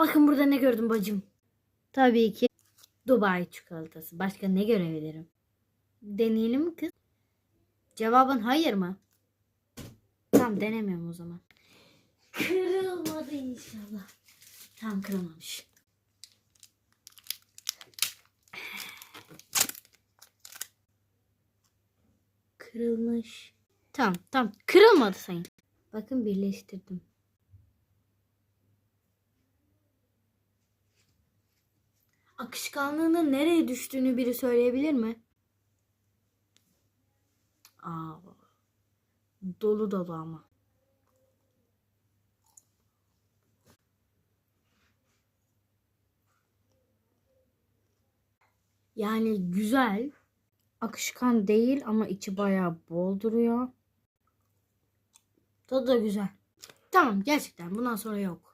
Bakın burada ne gördüm bacım. Tabii ki. Dubai çikolatası. Başka ne görebilirim? Deneyelim mi kız? Cevabın hayır mı? Tamam denemiyorum o zaman. Kırılmadı inşallah. Tamam kırılmamış. Kırılmış. Tamam tamam kırılmadı sayın. Bakın birleştirdim. Akışkanlığının nereye düştüğünü biri söyleyebilir mi? Aa, dolu dolu ama. Yani güzel. Akışkan değil ama içi bayağı bol duruyor. Tadı da güzel. Tamam gerçekten bundan sonra yok.